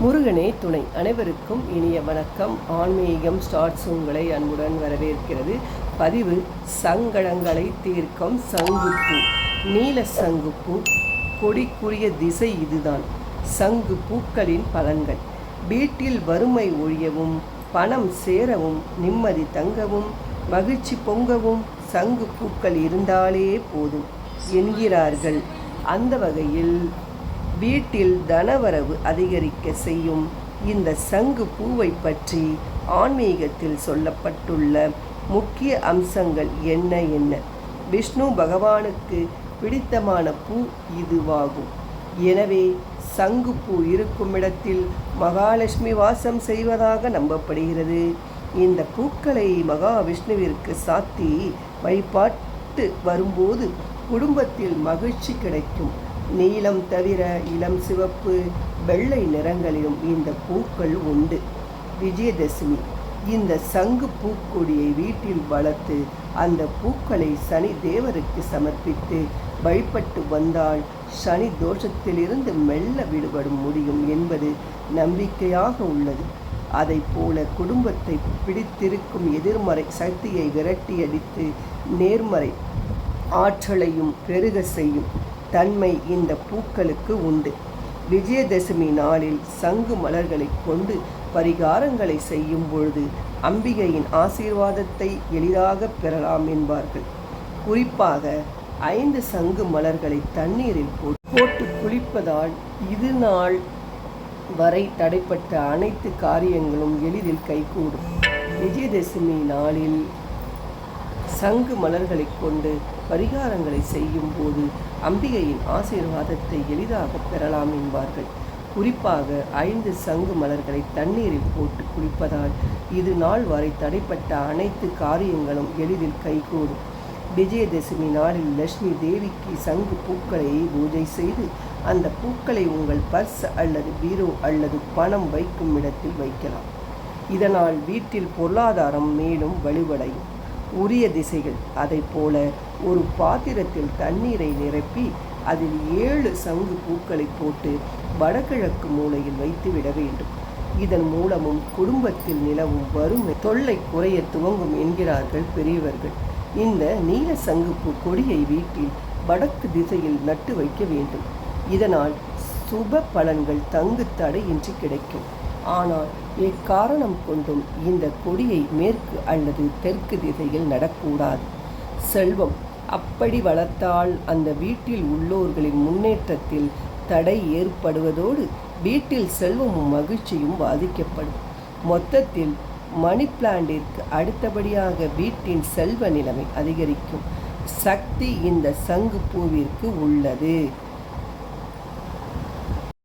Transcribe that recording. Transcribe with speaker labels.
Speaker 1: முருகனே துணை. அனைவருக்கும் இனிய வணக்கம். ஆன்மீகம் ஸ்டார்ட்ஸ் உங்களை அன்புடன் வரவேற்கிறது. பதிவு சங்கடங்களை தீர்க்கும் சங்குப்பூ. நீல சங்குப்பூ கொடிக்குரிய திசை இதுதான். சங்கு பூக்களின் பலன்கள் வீட்டில் வறுமை ஒழியவும் பணம் சேரவும் நிம்மதி தங்கவும் மகிழ்ச்சி பொங்கவும் சங்கு பூக்கள் இருந்தாலே போதும் என்கிறார்கள். அந்த வகையில் வீட்டில் தனவரவு அதிகரிக்க செய்யும் இந்த சங்கு பூவை பற்றி ஆன்மீகத்தில் சொல்லப்பட்டுள்ள முக்கிய அம்சங்கள் என்ன என்ன? விஷ்ணு பகவானுக்கு பிடித்தமான பூ இதுவாகும். எனவே சங்கு பூ இருக்கும் இடத்தில் மகாலட்சுமி வாசம் செய்வதாக நம்பப்படுகிறது. இந்த பூக்களை மகாவிஷ்ணுவிற்கு சாத்தி வழிபாட்டு வரும்போது குடும்பத்தில் மகிழ்ச்சி கிடைக்கும். நீலம் தவிர இளம் சிவப்பு வெள்ளை நிறங்களிலும் இந்த பூக்கள் உண்டு. விஜயதசமி. இந்த சங்கு பூக்கொடியை வீட்டில் வளர்த்து அந்த பூக்களை சனி தேவருக்கு சமர்ப்பித்து வழிபட்டு வந்தால் சனி தோஷத்திலிருந்து மெல்ல விடுபட முடியும் என்பது நம்பிக்கையாக உள்ளது. அதை போல குடும்பத்தை பிடித்திருக்கும் எதிர்மறை சக்தியை விரட்டியடித்து நேர்மறை ஆற்றலையும் பெருக செய்யும். தன்மை இந்த பூக்களுக்கு உண்டு. விஜயதசமி நாளில் சங்கு மலர்களை கொண்டு பரிகாரங்களை செய்யும் பொழுது அம்பிகையின் ஆசீர்வாதத்தை எளிதாக பெறலாம் என்பார்கள். குறிப்பாக ஐந்து சங்கு மலர்களை தண்ணீரில் போட்டு குளிப்பதால் இது நாள் வரை தடைப்பட்ட அனைத்து காரியங்களும் எளிதில் கைகூடும். விஜயதசமி நாளில் சங்கு மலர்களை கொண்டு பரிகாரங்களை செய்யும் போது அம்பிகையின் ஆசீர்வாதத்தை எளிதாக பெறலாம் என்பார்கள். குறிப்பாக ஐந்து சங்கு மலர்களை தண்ணீரில் போட்டு குளிப்பதால் இது நாள் வரை தடைப்பட்ட அனைத்து காரியங்களும் எளிதில் கைகூடும். விஜயதசமி நாளில் லட்சுமி தேவிக்கு சங்கு பூக்களை பூஜை செய்து அந்த பூக்களை உங்கள் பர்ஸ் அல்லது பீரோ அல்லது பணம் வைக்கும் இடத்தில் வைக்கலாம். இதனால் வீட்டில் பொருளாதாரம் மேலும் வலுவடையும். உரிய திசைகள். அதை போல ஒரு பாத்திரத்தில் தண்ணீரை நிரப்பி அதில் ஏழு சங்கு பூக்களை போட்டு வடகிழக்கு மூலையில் வைத்து விட வேண்டும். இதன் மூலமும் குடும்பத்தில் நிலவும் வறுமை தொல்லை குறைய துவங்கும் என்கிறார்கள் பெரியவர்கள். இந்த நீல சங்குப்பு கொடியை வீட்டில் வடக்கு திசையில் நட்டு வைக்க வேண்டும். இதனால் சுப பலன்கள் தங்கு தடையின்றி கிடைக்கும். ஆனால் எக்காரணம் கொண்டும் இந்த கொடியை மேற்கு அல்லது தெற்கு திசையில் நடக்கூடாது. செல்வம் அப்படி வளர்த்தால் அந்த வீட்டில் உள்ளோர்களின் முன்னேற்றத்தில் தடை ஏற்படுவதோடு வீட்டில் செல்வமும் மகிழ்ச்சியும் பாதிக்கப்படும். மொத்தத்தில் மணி பிளான்டிற்கு அடுத்தபடியாக வீட்டின் செல்வ நிலைமை அதிகரிக்கும். சக்தி இந்த சங்கு பூவிற்கு உள்ளது.